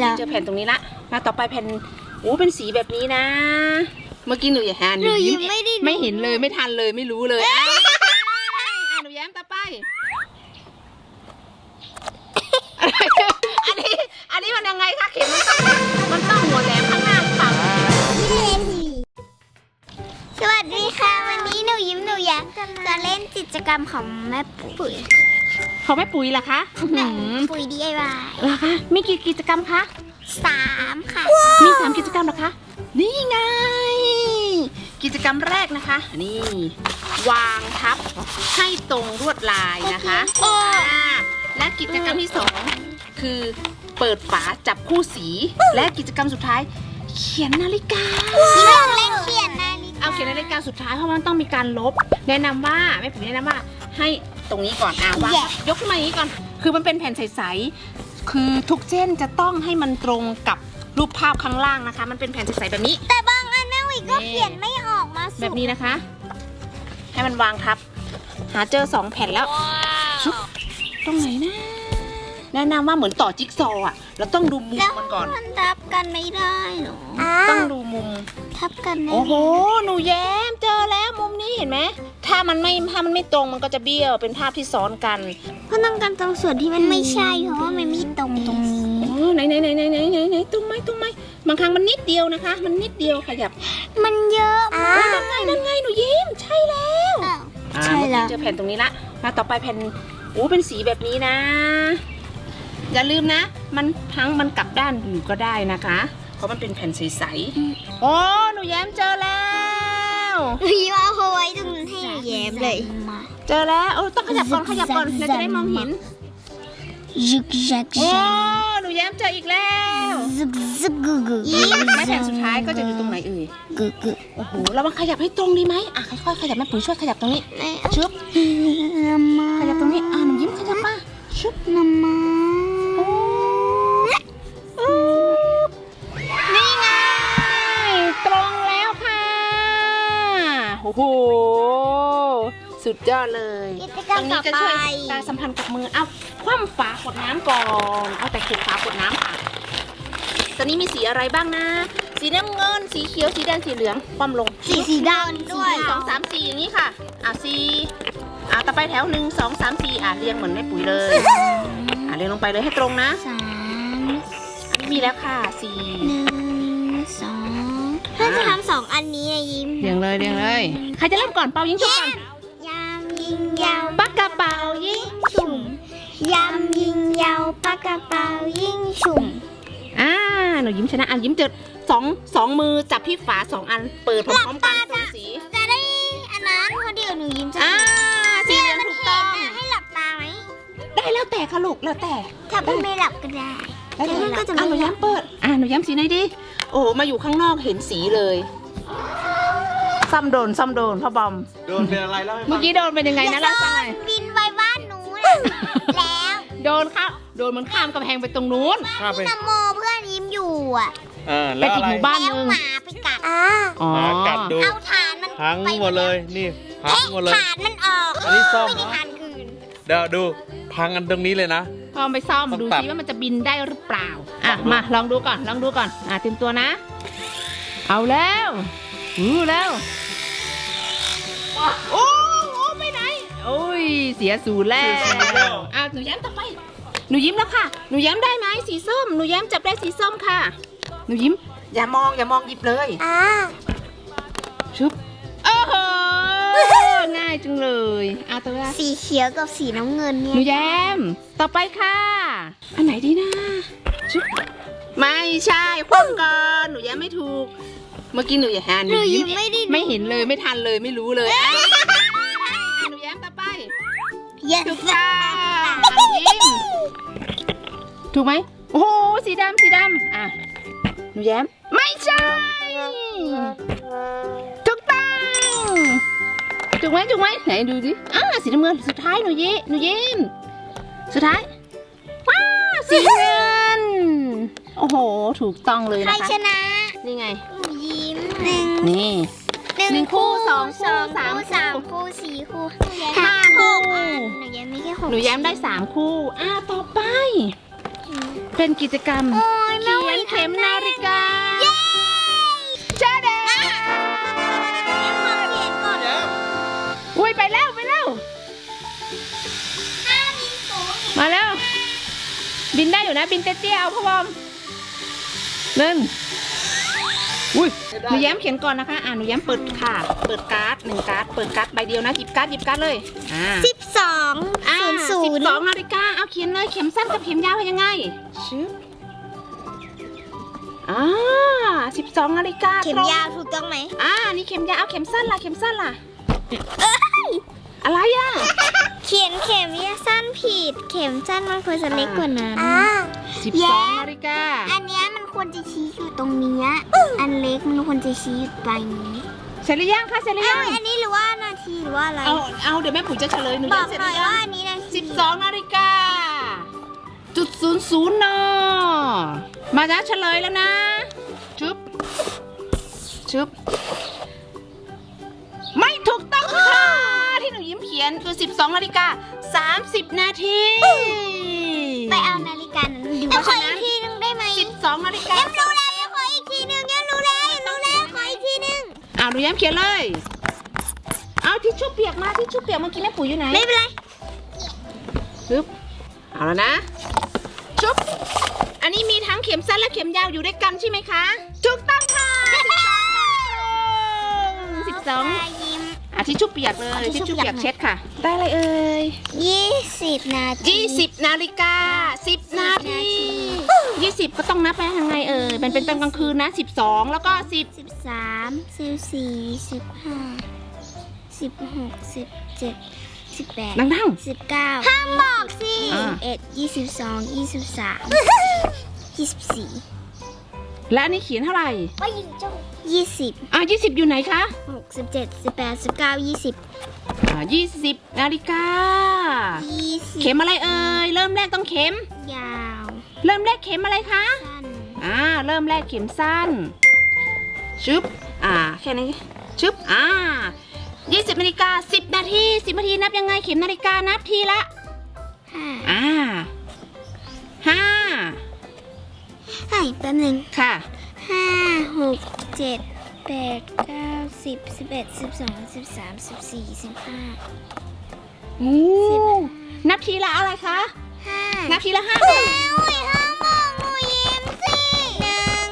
แล้วเจอแผ่นตรงนี้ละ มาต่อไปแผ่นโอ้เป็นสีแบบนี้นะ เมื่อกี้หนูอย่าหาหหนูนูยิ้ยิ้มมไม่ได้ดูไม่เห็นเลยไม่ทันเลยไม่รู้เลยอะอะหนูแย้มต่อไป อันนี้ อันนี้มันยังไงคะเข็มมันต้องมันต้องหัวแหลมข้างหน้าหรือเปล่าสวัสดีค่ะ วันนี้หนูยิ้มหนูอยากจะเล่นกิจกรรมของแม่ปุ๋ย เขาไม่ปุ๋ยเหรอคะอื้อหือปุ๋ย DIY เหรอคะมีกี่กิจกรรมคะ สามค่ะ มีสามกิจกรรมเหรอคะ นี่ไง กิจกรรมแรกนะคะ นี่ วางทับให้ตรงลวดลายนะคะโอ้ อ่าและกิจกรรมที่สองคือเปิดฝาจับคู่สี และกิจกรรมสุดท้าย เขียนนาฬิกาเรื่องเล่นเขียนนาฬิกาเอาเขียนนาฬิกาสุดท้ายเพราะมันต้องมีการลบ แนะนำว่าแม่ผมแนะนำว่าให้ ตรงนี้ก่อนอ่าวางยกขึ้นมาอย่างนี้ก่อน คือมันเป็นแผ่นใสๆ คือทุกเส้นจะต้องให้มันตรงกับรูปภาพข้างล่างนะคะ มันเป็นแผ่นใสๆแบบนี้ แต่บางอันแม่วิก็เขียนไม่ออกมาสุดแบบนี้นะคะ ให้มันวางทับ หาเจอสองแผ่นแล้วชุบ ตรงไหนนะ แนะนำว่าเหมือนต่อจิ๊กซอว์อะ เราต้องดูมุมแล้วมันก่อน มันทับ กันไม่ได้หรอต้องดูมุม ทับกันไม่โอ้โห หนูแย้มเจอแล้วมุมนี้เห็นไหม ถ้ามันไม่ถ้ามันไม่ตรงมันก็จะเบี้ยว เป็นภาพที่ซ้อนกันเพราะต้องการตรงส่วนที่มันไม่ใช่เพราะว่ามันไม่ตรงตรงนี้โอ้ไหนไหนไหนไหนไหนไหนไหนตรงไหมตรงไหมบางครั้งมันนิดเดียวนะคะ มันนิดเดียวขยับ มันเยอะโอ้ยนั่นไงนั่นไงหนูยิ้มใช่แล้วอ้าวอ่าใช่แล้วเมื่อกี้เจอแผ่นตรงนี้ละมาต่อไปแผ่นโอ้เป็นสีแบบนี้นะ อย่าลืมนะ มันทั้งมันกลับด้านอยู่ก็ได้นะคะ เพราะมันเป็นแผ่นใสๆโอ้หนูแย้มเจอแล้วพี่ว่าเอาไว้ตรงนั้นให้แย้มเลย เจอแล้วโอ้ต้องขยับก่อนขยับก่อนเราจะได้มองเห็นยึกยักโอ้หนูแย้มเจออีกแล้วซึกซึกกุกุและแผ่นสุดท้ายก็จะอยู่ตรงไหนเอ่ยกุกุโอ้โหเรามาขยับให้ตรงดีไหมอะค่อยๆขยับแม่ปุ๋ยช่วยขยับตรงนี้ชึบน้ำมาขยับตรงนี้อะหนูยิ้มขยับมาชึบน้ำมา อ้โห สุดยอดเลย กิจกรรมตรงต่นี้อจะไปช่วยการสัมพันธ์กับมือ เอาคว่ำฝาขวดน้ำก่อน เอาแต่ขวดฝาขวดน้ำค่ะ ตอนนี้มีสีอะไรบ้างนะ สีน้ำเงิน สีเขียว สีแดง สีเหลือง คว่ำลงสีสีดำด้วยหนึ่งสองสามสี่อย่างนี้ค่ะ อะสี่อะต่อไปแถวหนึ่งสองสามสี่อะเรียงเหมือนแม่ปุ๋ยเลย อะเรียงลงไปเลยให้ตรงนะ สามอันนี้มีแล้วค่ะสี่หนึ่งสองถ้าจะทำ สองอันนี้อะยิ้มเรียงเลยเรียงเลย ใครจะเริ่มก่อนเป่ายิงชุบก่อนยามยิงยาวปักกระเป๋ายิงชุ่มยามยิงยาวปากกระเป๋ายิงชุ่มอ่าหนูยิ้มชนะอันยิ้มเจอสองสองมือจับที่ฝาสองอันเปิดพร้อมๆกันสองสีจะได้อันนั้นเพราะเดี๋ยวหนูยิ้มจะอ่าสีเหลืองมันถูกเห็ต้นองนะให้หลับตาไหมได้แล้วแต่ค่ะลูกแล้วแต่ถ้ามันไม่หลับก็ได้แล้วแต่แต่มันก็จะอะไม่หนูหลัย้บมเปิดอะหนูย้มสีไหนดีโอ้โหมาอยู่ข้างนอกเห็นสีเลย ซ้ำโดนซ้ำโดนพ่อบอม โดนเป็นอะไรแล้วให้ฟังเมื่อกี้โดนเป็นยังไงนะเล่าให้ฟังหน่อยบินไปบ้านหนูน่ะแล้วโดนข้ามโดนมันข้ามกำแพงไปตรงนู้น ข้ามไปนโมเพื่อนยิ้มอยู่อะเออไปแล้วอีอะกไรหมู่บ้าน หแล้วนึงหมาไปกัดอ่าอ๋อหมากัดดู เอาฐานมันพังหมดเลยนี่พังหมดเลย ฐานมันออกอันนี้ซ่อม ไม่ได้นะฐานคืนเดี๋ยวดูพังกันตรงนี้เลยนะ พอไปซ่อมต้องดูตัด ซิว่ามันจะบินได้หรือเปล่า อะลองดูมาลองดูก่อนลองดูก่อน อะเตรียมตัวนะ เอาแล้ว อู้แล้วโอ้โอ้ไปไหน โอ้ย เสียศูนย์แล้วอะหนูย้ำต่อไปหนูยิ้มแล้วค่ะ หนูย้ำได้ไหมสีส้ม หนูย้ำจับได้สีส้มค่ะ หนูยิ้ม อย่ามองอย่ามองหยิบเลย อ่าชุบโอ้โห ง่ายจังเลยอะตัวละสีเขียวกับสีน้ำเงินหเนี่นูยแย้ม ต่อไปค่ะ อันไหนดีนะชุบไม่ใช่คว่ำก่อนหนูแย้มไม่ถูก เมื่อกี้หนูอย่าหาหหนูนูยิ้ยิ้มมไม่ได้ไม่เห็นเลยไม่ทันเลยไม่รู้เลยอะหนูแย้มต่อไปเย็นถูกต้องยิ้มถูกไหมโอ้โหสีดำสีดำอะหนูแย้ม ไม่ใช่ถูกต้องถูกไหมถูกไหมไหนดูดิอ่าสีน้ำเงินสุดท้ายหนูยิ้มหนูยิ้มสุดท้ายว้าวสีเงินโอ้โห ถูกต้องเลยใครนะคะชนะนี่ไง หนูยิ้มหนึ่งนี่ หนึ่งคู่สองคู่สามคู่สามคู่สี่คู่ห้าคู่หกอันหนูยิ้มไม่แค่หกหนูแย้มได้สามคู่อ่าต่อไป เป็นกิจกรรมโอ้ยแม่เขีหยวีนเข็มทำได้นาฬิกาเย้จ้าเด้ขอเขียนก่อนอุ้ยไปแล้วไปแล้วห้ามินสูงมาแล้ว บินได้อยู่นะบินเตี้ยๆเอาพ่อบอมหนึ่ง อุ้ยหนูแย้มเขียนก่อนนะคะ อ่าหนูแย้มเปิดค่ะ เปิดการ์ดหนึ่งการ์ด เปิดการ์ดใบเดียวนะ หยิบการ์ดหยิบการ์ดเลย อ่าสิบสองอ่าศูนย์ศูสิบนย์สองนาฬิกา เอาเขียนเลย เข็มสั้นกับเข็มยาวเป็นยังไงชึบอ่าสิบสองนาฬิกา เข็มตรงยาวถูกต้องไหมอ่า นี่เข็มยาว เอาเข็มสั้นล่ะ เข็มสั้นล่ะ อะไรอะ เขียนเข็มยาวสั้นผิด เข็มสั้นมันควรจะเล็กกว่านั้นสิบแย้ สองมนาฬิกาอันเนี้ยมันควรจะชี้อยู่ตรงเนี้ยอันเล็กมันควรจะชี้อยู่ปลายนี้เสร็จหรือยังคะเสร็จหรือเอ้ายังอันนี้หรือว่านาทีหรือว่าอะไร เอาเอาเดี๋ยวแม่ปุ๋ยจะเฉลยหนูบยัองกเสร็จหหน่อรืยอยัว่างอันนี้นาทีสิบสองนาฬิกาจุดศูนย์ศูนย์นมาจ้ะเฉลยแล้วนะชุบชุบ 12นาฬิกา30 นาทีไปเอานาฬิกานั้นดูเพราะขอฉะนั้อีนกทีนึงได้ไหม12นาฬิกาเอ็มรู้แล้วขออีกทีนึงเอ็มรู้แล้วเอ็มรู้แล้วขออีกทีนึงเอาหนูย้มเขียนเลย เอาทิชชู่เปียกมาทิชชู่เปียกเมื่อกี้แม่ปุ๋ยอยู่ไหนไม่เป็นไรปึ๊บเอาแล้วนะชุบอันนี้มีทั้งเข็มสั้นและเข็มยาวอยู่ด้วยกันใช่ไหมคะถูกต้องค่ะสิบส องตายิ้มอะทิชชู่เปียกเลยเอาทิทิชชชู่ชู่เปียกเปียกเช็ดค่ะ ได้อะไรเอ่ยยี่สิบนาทียี่สิบนาฬิกาสิบนาทียี่สิบก็ต้องนับไปทางไงเอ่ยมันเป็นตอนกลางคืนนะสิบสองแล้วก็สิบสิบสามสิบสี่สิบห้าสิบหกสิบเจ็ดสิบแปดดังสิบเก้าห้ามบอกสิอ่าเอ็ดยี่สิบสองยี่สิบสามยี่สิบสี่ๆ และอันนี้เขียนเท่าไหร่ ว่ายิงจ้องยี่สิบอะยี่สิบอยู่ไหนคะ หกสิบเจ็ดสิบแปดสิบเก้ายี่สิบอ่ายี่สิบนาฬิกา ยี่สิบเข็มอะไรเอ่ย เริ่มแรกต้องเข็ม ยาวเริ่มแรกเข็มอะไรคะ สั้นอ่า เริ่มแรกเข็มสั้น ชึบ อ่า แค่นี้ ชึบ อ่ายี่สิบนาฬิกาสิบนาทีสิบนาทีนับยังไงเข็มนาฬิกานับทีละ ห้าอ่าห้า เฮ้ยแป๊บหนึงค่ะห้าหกเจ็ดแปดเก้าสิบสิบเอ็ดสิบสองสิบสามสิบสี่สิบห้าโอ้นับทีละอะไรคะห้านับทีละห้าแม่อุ้ยห้ามบอกหนูยิ้มสิหนึ่ง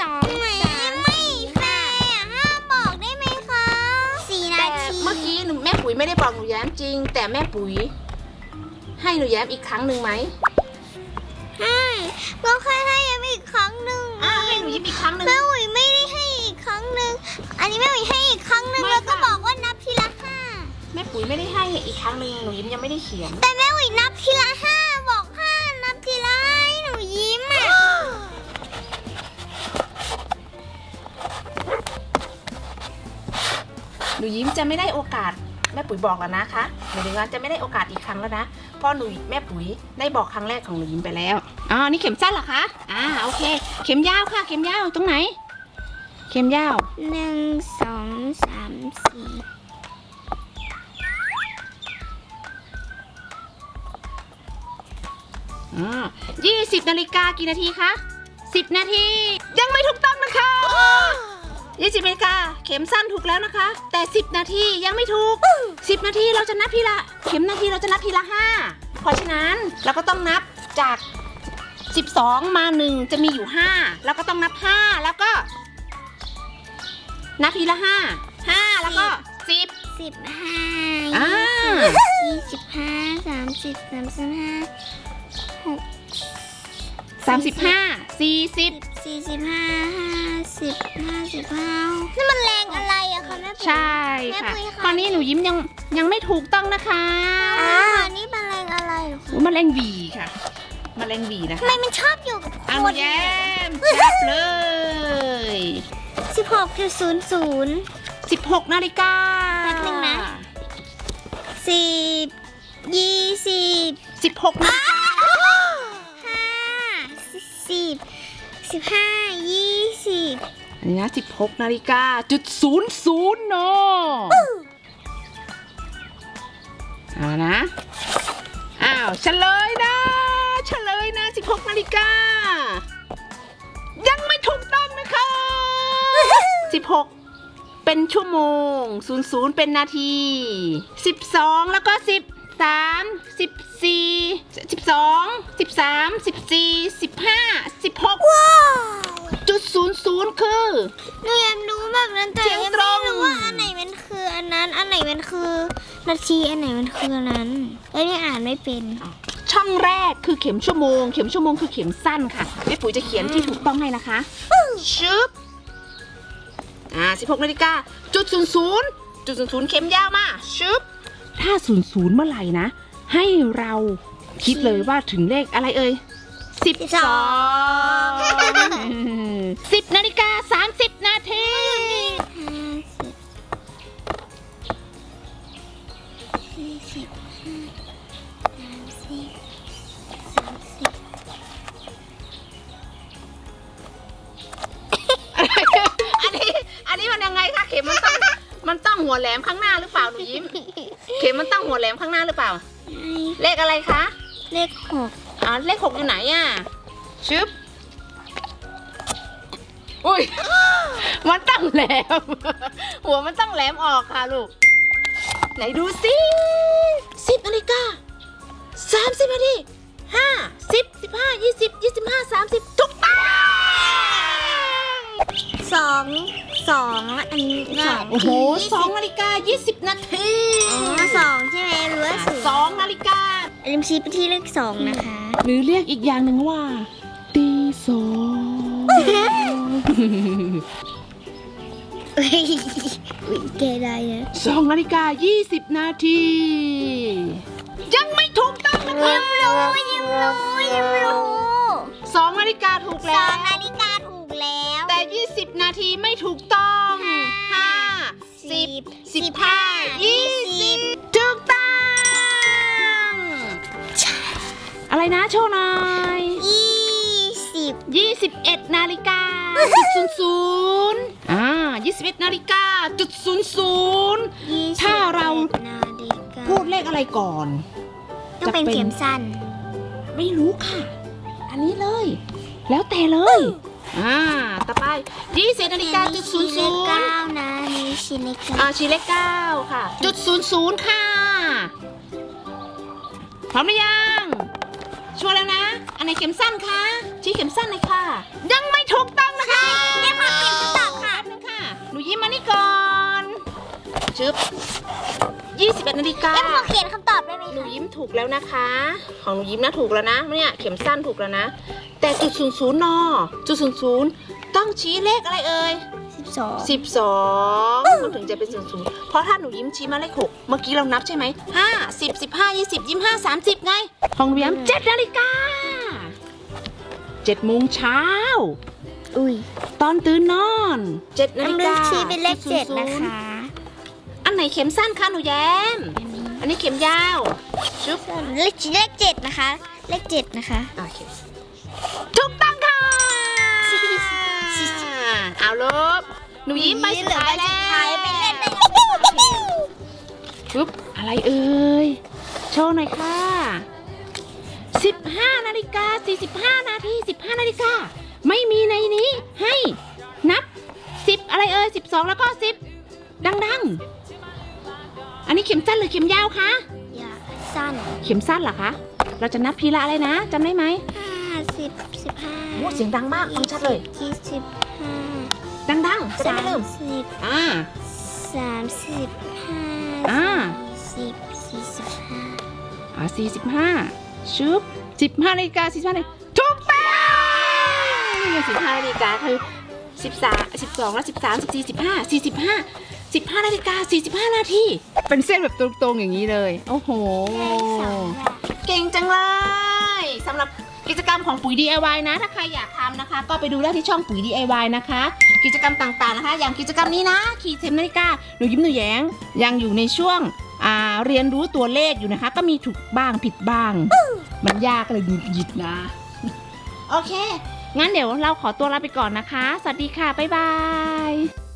สองสามไม่แฟร์ห้ามบอกได้ไหมคะสี่นาแต่ทีเมื่อกี้หนูแม่ปุ๋ยไม่ได้บอกหนูแย้มจริง แต่แม่ปุ๋ย ให้หนูแย้มอีกครั้งหนึ่งไหม ให้ก็แค่ให้ยิ้มอีกครั้งหนึ่งอ่าให้หนูยิ้มอีกครั้งหนึ่งแม่อุ๋ยไม่ได้ให้อีกครั้งหนึ่งอันนี้แม่อุ๋ยให้อีกครั้งหนึ่งไม่แล้วก็ค่ะบอกว่านับทีละห้าแม่ปุ๋ยไม่ได้ให้อีกครั้งหนึ่งหนูยิ้มยังไม่ได้เขียน แต่แม่อุ๋ยนับทีละห้าบอกห้านับทีละห้าให้หนูยิ้มอะหนูยิ้มจะไม่ได้โอกาส แม่ปุ๋ยบอกแล้วนะคะหมายถึงว่าจะไม่ได้โอกาสอีกครั้งแล้วนะเพราะหนูแม่ปุ๋ยได้บอกครั้งแรกของหนูยิ้มไปแล้วอ๋อนี่เข็มสั้นเหรอคะอ่าโอเค เข็มยาวค่ะ เข็มยาวตรงไหน เข็มยาวหนึ่งสองสามสี่อ่ายี่สิบนาฬิกากี่นาทีคะสิบนาทียังไม่ถูกต้องนะคะ ยี่สิบนาฬิกาเข็มสั้นถูกแล้วนะคะ แต่สิบนาทียังไม่ถูกสิบนาทีเราจะนับทีละ เข็มนาทีเราจะนับทีละห้าเพราะฉะนั้นเราก็ต้องนับจาก 12 มา 1 จะมีอยู่ 5 แล้วก็ต้องนับ 5 แล้วก็ นับทีละ 5 5 แล้วก็ 10 สิบห้าอ่า ยี่สิบห้าสามสิบสามสิบห้าหก35 40สี่สิบห้าห้า สิบห้าสิบห้านี่มันแรงอะไรอะคะแม่ปุ๋ยใช่ค่ะ แม่ปุ๋ยค่ะตอนนี้หนูยิ้มยังยังไม่ถูกต้องนะคะอ่านี่มันแรงอะไรเหรอคะอุ๊ยแมลงหวีค่ะแมลงหวีนะทำไมคะมันชอบอยู่กับคเอานแย้มจับเลย สิบหกจุดศูนย์ศูนย์ 16นาฬิกาแป๊บนึงนะ สิบยี่สิบ 16นาฬิกาห้าสิบสิบห้ายี่ สิอันนี้นะ16นาฬิกาจุดศูนย์ศูนย์เนาะเอานะ อ้าวเฉลยนะเฉลยนะ 16นาฬิกา ยังไม่ถูกต้องนะคะ16 เป็นชั่วโมง 00 เป็นนาที 12 แล้วก็ 10 3 14 12 13 14 15 16ว้าว 0.00 คือ หนูยากรู้แบบนั้นแต่ยังไม่รู้ว่าอันไหนมันคืออันนั้น อันไหนมันคือนาทีอันไหนมันคือนั้นแอ้วนี่อ่านไม่เป็น ช่องแรกคือเข็มชั่วโมง เข็มชั่วโมงคือเข็มสั้นค่ะแม่ปุ๋ยจะเขียนที่ถูกต้องให้นะคะชึบอ่า16นาฬิกาจุดศูนย์ศูนย์จุดศูนย์ศูนย์เข็มยาวมากชึบถ้าศูนย์ศูนย์เมื่อไหร่นะ ให้เราคิดเลยว่าถึงเลขอะไรเอ่ยสิบสอง 12 บนาฬิกาสามสิบนาทีห้าสิบสี่สิบห้าสามสิบสามสิบอันนี้อันนี้มันยังไงคะเข็มมันต้องมันต้องหัวแหลมข้างหน้าหรือเปล่าหนูยิ้ม เข็มมันต้องหัวแหลมข้างหน้าหรือเปล่า เลขอะไรคะ เลขหกอ่าเลขหกอยู่ไหนอะชึบ อุ้ย มันต้องแหลม หัวมันต้องแหลมออกค่ะลูก ไหนดูสิสิบนาฬิกาสามสิบนาทีห้าสิบสิบห้ายี่สิบยี่สิบห้าสามสิบถูกต้องสองสองอันนี้สองโอ้โหยี่สสิอบงนาฬิกายี่สิบนาทีอ๋อสองใช่ไหมหรือว่าศูนย์สองนาฬิกาลิมชี้ไปที่เลขสองนะคะ หรือเรียกอีกอย่างหนึ่งว่าตีสอง อุ้ยอุ้ยแกได้นะสองนาฬิกายี่สิบนาที ยังไม่ถูกต้องนะคะยิ้มรู้ยิ้มรู้ยิ้มรู้สองนาฬิกาถูกสแล้อวงนาฬิกาถูกแล้ว แต่ยี่สิบนาทีไม่ถูกต้องห้าสิบสิบห้ายี่สิบ ถูกต้อง อะไรนะโชว์หน่อยยี่ สิบยี่สิบเอ็ดนาฬิกาจุดศูนย์ศูนย์อ่ายี่สิบเอ็ดนาฬิกาจุดศูนย์ศูนย์ยี่สิบถ้าเราอ็ดนาฬิกาพูดเลขอะไรก่อน ต้องเป็นจะเป็น เข็มสั้น ไม่รู้ค่ะ อันนี้เลย แล้วแต่เลย อ่า ต่อไปยี่สิบนาฬิกาจุดศูนย์ศูนย์เก้านะนี่ชิ้นเลขเก้าอ่าชี้เลขเก้าค่ะ จุดศูนย์ศูนย์ค่ะ พร้อมหรือยัง ชัวร์แล้วนะอัน ไหนเข็มสั้นคะชี้เข็มสั้นเลยค่ะ ยังไม่ถูกต้องนะคะได้ความเปลี่ยนคำตอบค่ะแป๊บนึงค่ะ หนูยิ้มมานี่ก่อนชึบ21นาฬิกาได้ขอเขียนคำตอบได้ไหมหนูคะยิ้มถูกแล้วนะคะ ของหนูยิ้มนะถูกแล้วนะเนี่ยเข็มสั้นถูกแล้วนะ แต่จุดศูนย์ศูนย์นอจุดศูนย์ศูนย์ต้องชี้เลขอะไรเอ่ย สิบสองสิบสองมันถึงจะเป็นศูนย์ศูนย์เพราะถ้าหนูยิ้มชี้มาเลขหกเมื่อกี้เรานับใช่ไหมห้าสิบสิบห้ายี่สิบยี่ห้าสามสิบไง ของหนูยิ้มเจ็ดนาฬิกา เจ็ดโมงเช้า อุ้ยตอนตื่นนอนเจ็ดนาต้องฬิเลือกกาชี้เป็นเลขเจ็ดนะคะ อันไหนเข็มสั้นคะหนูแย้ม อันนี้เข็มยาวชุบเลขเลขเจ็ดนะคะ เลขเจ็ดนะคะ โอเคถูกต้องค่ะ เอาลบหนูยิ้มไปสุดท้ายแล้วไปเล่นได้ปุ๊บอะไรเอ่ยโชว์หน่อยค่ะ 15นาฬิกา45 นาที 15 นาฬิกา ไม่มีในนี้ให้นับ 10 อะไรเอ่ย12 แล้วก็ 10 ดัง ๆ อันนี้เข็มสั้นหรือเข็มยาวคะ อย่าสั้นเข็มสั้นเหรอคะ เราจะนับทีละอะไรนะจำได้ไหมห้าสิบสิบห้าโอ้เสียงดังมากฟังชัดเลย ยี่สิบห้าดังๆจะได้สาไม่ลืมมสิบอ่า สามสิบห้าอ่า สี่สิบสี่สิบห้า อ่าสี่สิบห้า ชุบสิบห้านาฬิกาสี่สิบห้านาฬิกาถูกต้องนี่ไงสิบห้านาฬิกาคือสิบสามสิบสองแล้วสิบสามสิบสี่สิบห้าสี่สิบห้าสิบห้านาฬิกาสี่สิบห้านาทีเป็นเส้นแบบตรงๆอย่างนี้เลย โอ้โห เก่งจังเลยสำหรับกิจกรรมของปุ๋ย DIY นะ ถ้าใครอยากทำนะคะ ก็ไปดูได้ที่ช่องปุ๋ย DIY นะคะ กิจกรรมต่างๆนะคะ อย่างกิจกรรมนี้นะ ขี่เทมนาฬิกาหนูยิ้มหนูแย้งยังอยู่ในช่วง เรียนรู้ตัวเลขอยู่นะคะ ก็มีถูกบ้างผิดบ้าง มันยากเลยหงุดหยิดนะ โอเค งั้นเดี๋ยวเราขอตัวลาไปก่อนนะคะ สวัสดีค่ะ บ๊ายบาย